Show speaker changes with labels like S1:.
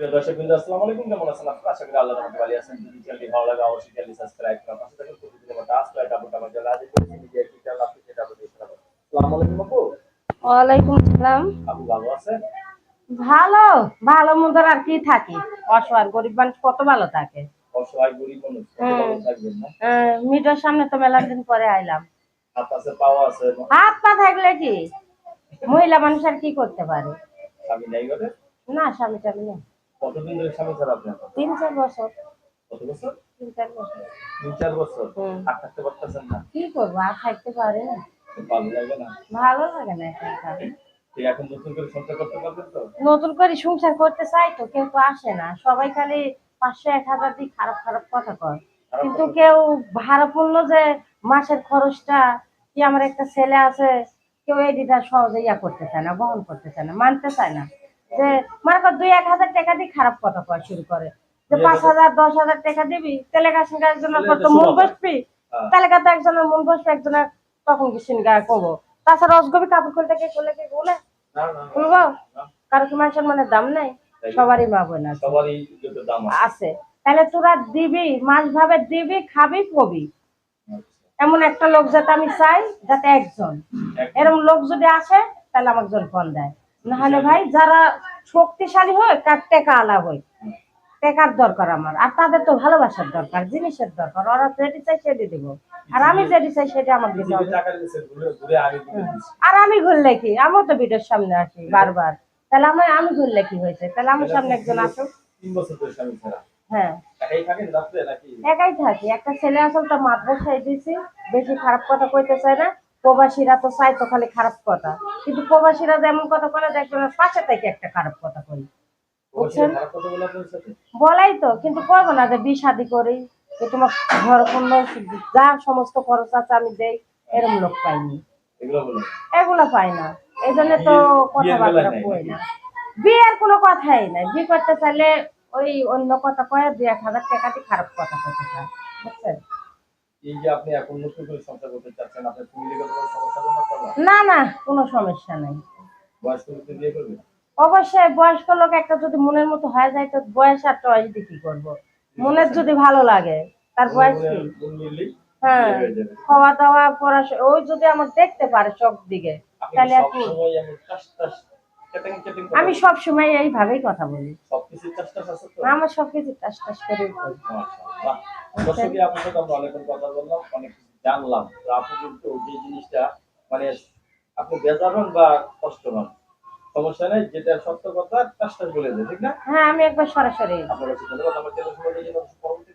S1: প্রিয় দর্শক বিন্দু আসসালামু আলাইকুম। কেমন আছেন আপনারা? আশা করি আল্লাহর রহমতে ভালো আছেন। যদি চ্যানেলটি ভালো লাগে অবশ্যই চ্যানেলটি সাবস্ক্রাইব করুন পাশে থাকুন। প্রতিদিনের মতো আজকে ডাবল ডাবল জেলা আজ করেছি মিডিয়া কি চ্যানেল আপনি সেটা আপনি দেখতে আসসালামু আলাইকুম আপু।
S2: ওয়ালাইকুম আসসালাম।
S1: আপু ভালো আছেন?
S2: ভালো ভালো মন্দের আর কি থাকি? অসহায় গরিব মানুষ কত ভালো থাকে?
S1: অসহায় গরিব মানুষ কত ভালো থাকবেন না?
S2: মিটার সামনে তো মেলা দিন পরে আইলাম।
S1: হাত আছে পাওয়া আছে?
S2: হাত পা থাকলে কি? মহিলা মানুষ আর কি করতে পারে?
S1: স্বামী নাই ঘরে?
S2: না স্বামী টামি নেই।
S1: কতদিন ধরে স্বামী ছাড়া আপনি
S2: তিন চার বছর।
S1: কত বছর?
S2: তিন চার বছর।
S1: তিন চার বছর? আর থাকতে পারতেছেন না?
S2: কি করব? আর থাকতে পারে না।
S1: ভালো লাগে না?
S2: ভালো লাগে না এখানকার
S1: এখন নতুন করে সংসার করতে পারবেন তো?
S2: নতুন করে সংসার করতে চাই তো কেউ তো আসে না। সবাই খালি পাঁচশো এক হাজার দিয়ে খারাপ খারাপ কথা কয়। কিন্তু কেউ ভাড়া পড়ল যে মাসের খরচটা কি আমার একটা ছেলে আছে কেউ দিদা সহজে ইয়া করতে চায় না বহন করতে চায় না মানতে চায় না। যে মনে কর দুই এক হাজার টাকা দিয়ে খারাপ কথা কয় শুরু করে। যে পাঁচ হাজার দশ হাজার টাকা দিবি গাছ একজনের পর তো মন বসবি
S1: হ্যাঁ।
S2: তাহলে তো একজনের মন বসবে একজনের তখন কি সিনগা করব তাছাড়া রসগবি কাপড় খুলতে কে খুলে কে
S1: না
S2: খুলবো? কারও কি মানুষের মানে দাম নাই? সবারই মা বোন আছে। তাহলে তোরা দিবি মাছ ভাবে দিবি খাবি কবি এমন একটা লোক যাতে আমি চাই যাতে একজন। এরকম লোক যদি আসে তাহলে আমাকে জন ফোন দেয়। নাহলে ভাই যারা শক্তিশালী হয়, তার টেকা আলা হয়। টেকার দরকার আমার। আর তাদের তো ভালোবাসার দরকার, জিনিসের দরকার। ওরা যেটি চাই সেটি দিব। আর আমি যেটি চাই সেটা আমার দিতে হবে। আর আমি ঘুরলে কি? আমিও তো ভিডিওর সামনে আসি বারবার। তাহলে আমি আমি ঘুরলে কি হয়েছে? তাহলে আমার সামনে একজন আসুক। হ্যাঁ।
S1: একাই
S2: থাকি। একটা ছেলে আসল তো মাদ্রাসায় দিয়েছি বেশি খারাপ কথা কইতে চায় না। প্রবাসীরা তো চাই তো খালি খারাপ কথা। কিন্তু প্রবাসীরা যেমন কথা বলে দেখবেন পাশে থেকে একটা খারাপ কথা কই।
S1: বলে
S2: বলাই তো কিন্তু করব না যে বিষাদি করি যে তোমার ঘর পূর্ণ যা সমস্ত খরচ আছে আমি দেই এরম লোক পাইনি।
S1: এগুলো
S2: পাই না। এই জন্য তো কথাবার্তা কই না। বিয়ের কোনো কথাই নাই। বিয়ে করতে চাইলে ওই অন্য কথা কয়ে দুই এক হাজার টাকা দিয়ে খারাপ কথা কইতে চায় বুঝছেন?
S1: না
S2: না কোনো সমস্যা নাই। অবশ্যই বয়স্ক লোক একটা যদি মনের মতো হয়ে যায় তো বয়স আর চয়েস দিয়ে কি করব? মনের যদি ভালো লাগে তার বয়স কি? হ্যাঁ খাওয়া দাওয়া পড়াশোনা ওই যদি আমার দেখতে পারে সব দিকে তাহলে আর কি? আমি সব সময় এইভাবেই কথা বলি। আমার সবকিছু টাস টাস করে
S1: অনেকক্ষণ কথা বললাম অনেক কিছু জানলাম। আপনি কিন্তু যে জিনিসটা মানে আপনি বেজার হন বা কষ্ট হন সমস্যা নেই যেটা সত্য কথা টাস বলে দেয় ঠিক না?
S2: হ্যাঁ আমি একবার সরাসরি
S1: আপনার কাছে ধন্যবাদ। আমার চ্যানেল সম্বন্ধে পরবর্তী